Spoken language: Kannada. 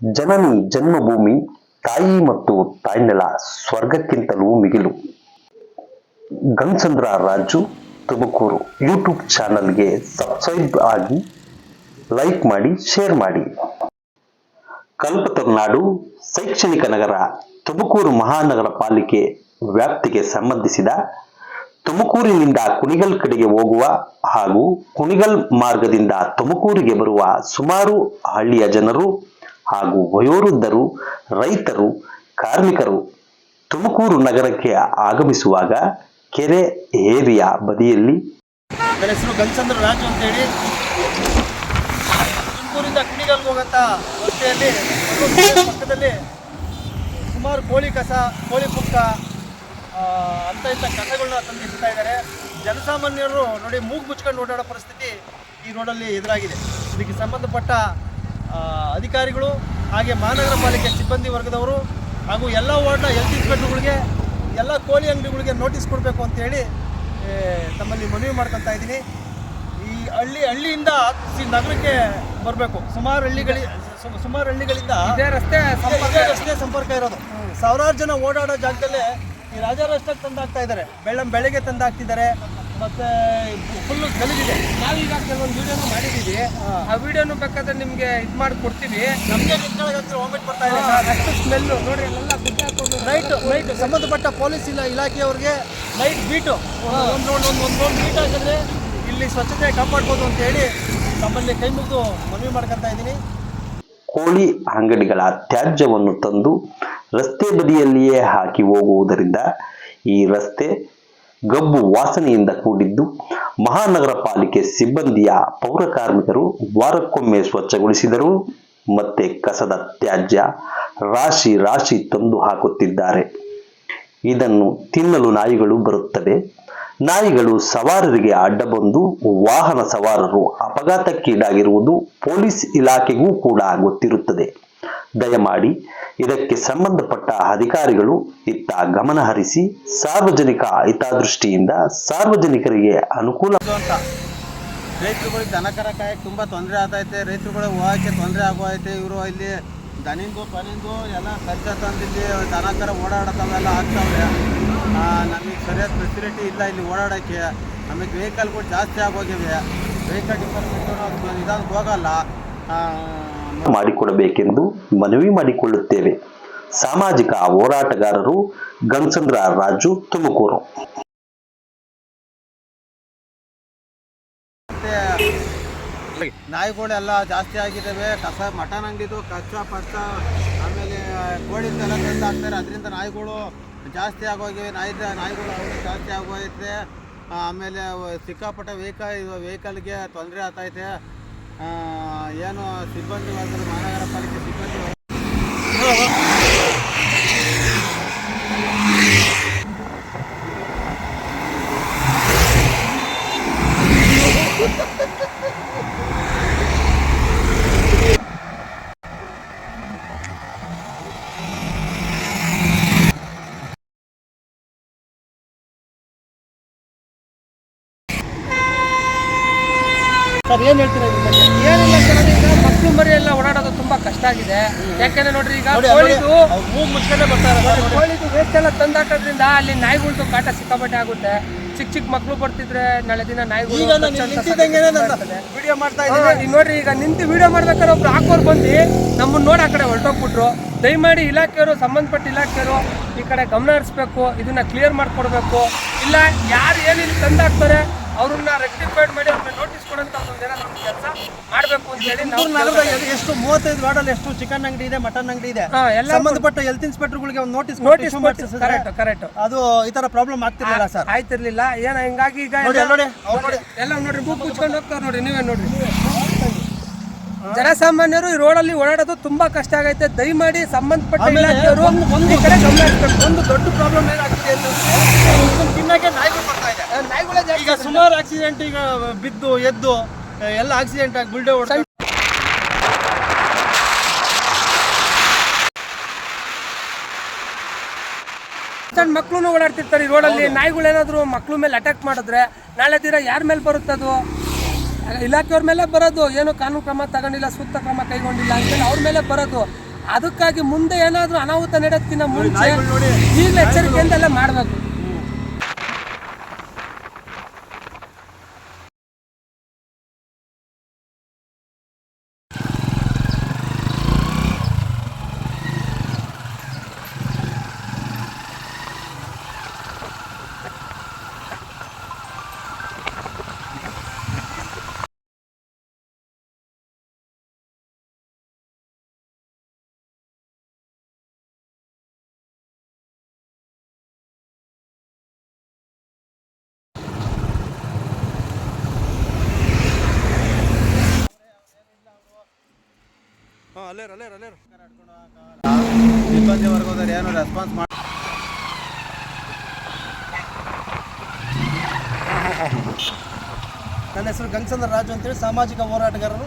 ಜನನಿ, ಜನ್ಮಭೂಮಿ, ತಾಯಿ ಮತ್ತು ತಾಯ್ನೆಲ ಸ್ವರ್ಗಕ್ಕಿಂತಲೂ ಮಿಗಿಲು. ಗಂಗಚಂದ್ರ ರಾಜು, ತುಮಕೂರು. ಯೂಟ್ಯೂಬ್ ಚಾನಲ್ಗೆ ಸಬ್ಸ್ಕ್ರೈಬ್ ಆಗಿ ಲೈಕ್ ಮಾಡಿ, ಶೇರ್ ಮಾಡಿ. ಕಲ್ಪತರುನಾಡು ಶೈಕ್ಷಣಿಕ ನಗರ, ತುಮಕೂರು ಮಹಾನಗರ ಪಾಲಿಕೆ ವ್ಯಾಪ್ತಿಗೆ ಸಂಬಂಧಿಸಿದ ತುಮಕೂರಿನಿಂದ ಕುಣಿಗಲ್ ಕಡೆಗೆ ಹೋಗುವ ಹಾಗೂ ಕುಣಿಗಲ್ ಮಾರ್ಗದಿಂದ ತುಮಕೂರಿಗೆ ಬರುವ ಸುಮಾರು ಹಳ್ಳಿಯ ಜನರು ಹಾಗೂ ವಯೋವೃದ್ಧರು, ರೈತರು, ಕಾರ್ಮಿಕರು ತುಮಕೂರು ನಗರಕ್ಕೆ ಆಗಮಿಸುವಾಗ ಕೆರೆ ಏರಿಯ ಬದಿಯಲ್ಲಿ ನನ್ನ ಹೆಸರು ಗಂಗಚಂದ್ರ ರಾಜು ಅಂತೇಳಿ. ತುಮಕೂರಿಂದ ಕುಣಿಗಲ್ಗೆ ಹೋಗಂತ ರಸ್ತೆಯಲ್ಲಿ ಪಕ್ಕದಲ್ಲಿ ಸುಮಾರು ಕೋಳಿ ಕಸ, ಕೋಳಿ ಪುಕ್ಕ ಅಂತ ಇಂಥ ಕಸಗಳನ್ನ ತಂದಿಡ್ತಾ ಇದ್ದಾರೆ. ಜನಸಾಮಾನ್ಯರು ನೋಡಿ ಮೂಗು ಮುಚ್ಕೊಂಡು ಓಡಾಡೋ ಪರಿಸ್ಥಿತಿ ಈ ರೋಡಲ್ಲಿ ಎದುರಾಗಿದೆ. ಇದಕ್ಕೆ ಸಂಬಂಧಪಟ್ಟ ಅಧಿಕಾರಿಗಳು ಹಾಗೆ ಮಹಾನಗರ ಪಾಲಿಕೆ ಸಿಬ್ಬಂದಿ ವರ್ಗದವರು ಹಾಗೂ ಎಲ್ಲ ವಾರ್ಡ್ನ ಹೆಲ್ತ್ ಇನ್ಸ್ಪೆಕ್ಟರ್ಗಳಿಗೆ ಎಲ್ಲ ಕೋಳಿ ಅಂಗಡಿಗಳಿಗೆ ನೋಟಿಸ್ ಕೊಡಬೇಕು ಅಂತೇಳಿ ತಮ್ಮಲ್ಲಿ ಮನವಿ ಮಾಡ್ಕೊತಾ ಇದ್ದೀನಿ. ಈ ಹಳ್ಳಿ ಹಳ್ಳಿಯಿಂದ ಸಿ ನಗರಕ್ಕೆ ಬರಬೇಕು. ಸುಮಾರು ಹಳ್ಳಿಗಳಿ ಸುಮಾರು ಹಳ್ಳಿಗಳಿಂದ ರಸ್ತೆ ರಸ್ತೆ ಸಂಪರ್ಕ ಇರೋದು. ಸಾವಿರಾರು ಜನ ಓಡಾಡೋ ಜಾಗದಲ್ಲೇ ಈ ರಾಜಾರಷ್ಟಕ್ಕೆ ತಂದಾಗ್ತಾ ಇದ್ದಾರೆ. ಬೆಳ್ಳಂ ಬೆಳಗ್ಗೆ ತಂದಾಕ್ತಿದ್ದಾರೆ. ಮತ್ತೆ ಫುಲ್ಲು ಗಲೀಜಿದೆ ನಾವೀಗ ಕೆಲವೊಂದು ವಿಡಿಯೋನು ಮಾಡಿದೀವಿ. ಆ ವಿಡಿಯೋನು ಬೇಕಾದ್ರೆ ನಿಮ್ಗೆ ಇದು ಮಾಡಿ ಕೊಡ್ತೀವಿ. ನಮಗೆ ವಾಮಿಟ್ ಬರ್ತಾ ಇದೆ ಅಷ್ಟು ಸ್ಮೆಲ್ಲು ನೋಡಿ ಅಲ್ಲೆಲ್ಲ ಗುಡ್ಡೆ ಹಾಕೊಂಡು ನೈಟ್ ನೈಟ್ ಸಂಬಂಧಪಟ್ಟ ಪೊಲೀಸ್ ಇಲ್ಲ ಇಲಾಖೆಯವ್ರಿಗೆ ನೈಟ್ ಬೀಟು ಒಂದು ಒಂದು ಒಂದು ಒಂದು ಬೀಟ್ ಹಾಕಿದ್ರೆ ಇಲ್ಲಿ ಸ್ವಚ್ಛತೆ ಕಾಪಾಡ್ಬೋದು ಅಂತ ಹೇಳಿ ನಮ್ಮಲ್ಲಿ ಕೈ ಮುಗಿದು ಮನವಿ ಮಾಡ್ಕೊತಾ ಇದ್ದೀನಿ. ಕೋಳಿ ಅಂಗಡಿಗಳ ತ್ಯಾಜ್ಯವನ್ನು ತಂದು ರಸ್ತೆ ಬದಿಯಲ್ಲಿಯೇ ಹಾಕಿ ಹೋಗುವುದರಿಂದ ಈ ರಸ್ತೆ ಗಬ್ಬು ವಾಸನೆಯಿಂದ ಕೂಡಿದ್ದು ಮಹಾನಗರ ಪಾಲಿಕೆ ಸಿಬ್ಬಂದಿಯ ಪೌರ ಕಾರ್ಮಿಕರು ವಾರಕ್ಕೊಮ್ಮೆ ಸ್ವಚ್ಛಗೊಳಿಸಿದರು. ಮತ್ತೆ ಕಸದ ತ್ಯಾಜ್ಯ ರಾಶಿ ರಾಶಿ ತಂದು ಹಾಕುತ್ತಿದ್ದಾರೆ. ಇದನ್ನು ತಿನ್ನಲು ನಾಯಿಗಳು ಬರುತ್ತವೆ. ನಾಯಿಗಳು ಸವಾರರಿಗೆ ಅಡ್ಡ ಬಂದು ವಾಹನ ಸವಾರರು ಅಪಘಾತಕ್ಕೀಡಾಗಿರುವುದು ಪೊಲೀಸ್ ಇಲಾಖೆಗೂ ಕೂಡ ಗೊತ್ತಿರುತ್ತದೆ. ದಯಮಾಡಿ ಇದಕ್ಕೆ ಸಂಬಂಧಪಟ್ಟ ಅಧಿಕಾರಿಗಳು ಇತ್ತ ಗಮನ ಹರಿಸಿ ಸಾರ್ವಜನಿಕ ಹಿತದೃಷ್ಟಿಯಿಂದ ಸಾರ್ವಜನಿಕರಿಗೆ ಅನುಕೂಲ ರೈತರುಗಳು ಅಂತ. ರೈತರುಗಳಿಗೆ ದನ ಕರ ಕಾಯಕ್ಕೆ ತುಂಬ ತೊಂದರೆ ಆಗ್ತೈತೆ ರೈತರುಗಳಿಗೆ ಹೋಗಕ್ಕೆ ತೊಂದರೆ ಆಗೋಯ್ತೆ. ಇವರು ಇಲ್ಲಿ ದನಿಂದು, ಪನಿಂದು ಎಲ್ಲ ಸಜ್ಜ ತಂದಿಲ್ಲಿ ದನಕರ ದನ ಕರ ಓಡಾಡೋದವೆಲ್ಲ ಆಗ್ತಾವೆ ನಮಗೆ ಸರಿಯಾದ ಫೆಸಿಲಿಟಿ ಇಲ್ಲ ಇಲ್ಲಿ ಓಡಾಡೋಕ್ಕೆ. ನಮಗೆ ವೆಹಿಕಲ್ಗಳು ಜಾಸ್ತಿ ಆಗೋಗಿವೆ. ವೆಹಿಕಲ್ ಡಿಪಾರ್ಟ್ಮೆಂಟ್ ಇದಾಗ ಹೋಗಲ್ಲ. ಮಾಡಿಕೊಡಬೇಕೆಂದು ಮನವಿ ಮಾಡಿಕೊಳ್ಳುತ್ತೇವೆ. ಸಾಮಾಜಿಕ ಹೋರಾಟಗಾರರು ಗಣಸಂದ್ರ ರಾಜು, ತುಮಕೂರು. ನಾಯಿಗಳೆಲ್ಲ ಜಾಸ್ತಿ ಆಗಿದ್ದಾವೆ. ಕಸ, ಮಟನ್ ಅಂಗಡಿದು ಕಚ್ಚ ಪಚ್ಚ, ಆಮೇಲೆ ಕೋಳಿದೆಲ್ಲ ತಂದು ಹಾಕ್ತಾರೆ. ಅದರಿಂದ ನಾಯಿಗಳು ಜಾಸ್ತಿ ಆಗೋಗಿವೆ. ನಾಯಿ ನಾಯಿಗಳು ಜಾಸ್ತಿ ಆಗೋಯ್ತೆ. ಆಮೇಲೆ ಸಿಕ್ಕಾಪಟ್ಟೆ ವೆಹಿಕಲ್ ವೆಹಿಕಲ್ಗೆ ತೊಂದರೆ ಆಗ್ತೈತೆ ಏನು ಸಿಬ್ಬಂದಿ ವರ್ಗದ ಮಹಾನಗರ ಪಾಲಿಕೆ ಸಿಬ್ಬಂದಿ ಸರ್ ಏನು ಹೇಳ್ತೀರಾ ಏನಿಲ್ಲ ಸರ್ ಈಗ ಮಕ್ಕಳು ಮರಿ ಎಲ್ಲ ಓಡಾಡೋದು ತುಂಬಾ ಕಷ್ಟ ಆಗಿದೆ. ಯಾಕಂದ್ರೆ ನೋಡ್ರಿ ಈಗ ಕೋಳಿದು ಕೋಳಿದು ವೇಸ್ಟ್ ಎಲ್ಲ ತಂದಾಕೋದ್ರಿಂದ ಅಲ್ಲಿ ನಾಯಿಗಳ್ದು ಕಾಟ ಸಿಕ್ಕಾಪಟ್ಟೆ ಆಗುತ್ತೆ. ಚಿಕ್ಕ ಚಿಕ್ಕ ಮಕ್ಕಳು ಬರ್ತಿದ್ರೆ ನಾಳೆ ದಿನ ನಾಯಿಗಳು ಮಾಡ್ತಾ ಈಗ ನೋಡ್ರಿ ಈಗ ನಿಂತು ವಿಡಿಯೋ ಮಾಡ್ಬೇಕಾದ್ರೆ ಒಬ್ರು ಹಾಕೋರು ಬಂದು ನಮ್ಮನ್ನ ನೋಡಿ ಆ ಕಡೆ ಹೊರಟೋಗ್ಬಿಟ್ರು. ದಯಮಾಡಿ ಇಲಾಖೆಯವರು ಸಂಬಂಧಪಟ್ಟ ಇಲಾಖೆಯವರು ಈ ಕಡೆ ಗಮನ ಹರಿಸ್ಬೇಕು ಇದನ್ನ ಕ್ಲಿಯರ್ ಮಾಡ್ಕೊಡ್ಬೇಕು. ಇಲ್ಲ ಯಾರು ಏನಿಲ್ಲಿ ತಂದಾಕ್ತಾರೆ ಅವ್ರನ್ನ ರೆಕ್ಟಿಫೈಡ್ ಮಾಡಿ ಅವ್ರನ್ನ ನೋಟಿಸ್ ಕೊಡಂತ ಒಂದು ಏನಾದ್ರು ಎಷ್ಟು ಮೂವತ್ತೈದು ವಾರ್ಡಲ್ಲಿ ಎಷ್ಟು ಚಿಕನ್ ಅಂಗಡಿ ಇದೆ ಮಟನ್ ಅಂಗಡಿ ಇದೆ ಎಲ್ಲ ಸಂಬಂಧಪಟ್ಟ ಹೆಲ್ತ್ ಇನ್ಸ್ಪೆಕ್ಟರ್ಗಳಿಗೆ ಒಂದು ನೋಟಿಸ್ ನೋಟಿಸ್ ಕರೆಕ್ಟ್ ಕರೆಕ್ಟ್ ಅದು ಈ ತರ ಪ್ರಾಬ್ಲಮ್ ಆಗ್ತಿರ್ಲಿಲ್ಲ ಸರ್ ಆಯ್ತಿರ್ಲಿಲ್ಲ. ಏನ ಹಿಂಗಾಗಿ ಈಗ ನೋಡಿ ಎಲ್ಲ- ನೋಡಿ ಎಲ್ಲ ನೋಡ್ರಿ ಬುಕ್ ಕುಚ್ಕೊಂಡು ಹೋಗ್ತಾರೆ ನೋಡಿ ನೀವೇ ನೋಡ್ರಿ. ಜನಸಾಮಾನ್ಯರು ಈ ರೋಡಲ್ಲಿ ಓಡಾಡೋದು ತುಂಬಾ ಕಷ್ಟ ಆಗೈತೆ. ದಯಮಾಡಿ ಸಂಬಂಧಪಟ್ಟ ಇಲಾಖೆಯವರು ಒಂದು- ಕಡೆ ಗಮನ. ಒಂದು ದೊಡ್ಡ ಪ್ರಾಬ್ಲಮ್ ಏನಾಗ್ತಿದೆ ತಿನ್ನಕ್ಕೆ ನಾಯಿಗಳು ಬರ್ತಾ ಇದೆ. ನಾಯಿಗಳೇ ಈಗ ಸುಮಾರು ಆಕ್ಸಿಡೆಂಟ್ ಈಗ ಬಿದ್ದು ಎದ್ದು ಎಲ್ಲ ಆಕ್ಸಿಡೆಂಟ್ ಆಗಿ ಗುಲ್ಡೆ ಹೊಡ್ಕೊಂಡು ಸಣ್ಣ ಮಕ್ಕಳು ಓಡಾಡ್ತಿರ್ತಾರೆ ಈ ರೋಡಲ್ಲಿ ನಾಯಿಗಳು ಏನಾದ್ರು ಮಕ್ಕಳ ಮೇಲೆ ಅಟ್ಯಾಕ್ ಮಾಡಿದ್ರೆ ನಾಳೆ ದಿನ ಯಾರ ಮೇಲೆ ಬರುತ್ತದು ಇಲಾಖೆಯವ್ರ ಮೇಲೆ ಬರೋದು. ಏನು ಕಾನೂನು ಕ್ರಮ ತಗೊಂಡಿಲ್ಲ ಸೂಕ್ತ ಕ್ರಮ ಕೈಗೊಂಡಿಲ್ಲ ಅಂತೇಳಿ ಅವ್ರ ಮೇಲೆ ಬರೋದು. ಅದಕ್ಕಾಗಿ ಮುಂದೆ ಏನಾದರೂ ಅನಾಹುತ ನಡೆಯೋದಕ್ಕಿಂತ ಮುಂಚೆ. ಈಗಲೇ ಎಚ್ಚರಿಕೆಯಿಂದ ಎಲ್ಲ ಮಾಡಬೇಕು. ಹಾಂ, ಅಲ್ಲೇ ಅಲ್ಲೇರು ಅಲ್ಲೇರು ಸಿಬ್ಬಂದಿ ವರ್ಗದವ್ರು ಏನು ರೆಸ್ಪಾನ್ಸ್ ಮಾಡಿ ನನ್ನ ಹೆಸರು ಗಂಗಸಂದ್ರ ರಾಜು ಅಂತೇಳಿ ಸಾಮಾಜಿಕ ಹೋರಾಟಗಾರರು.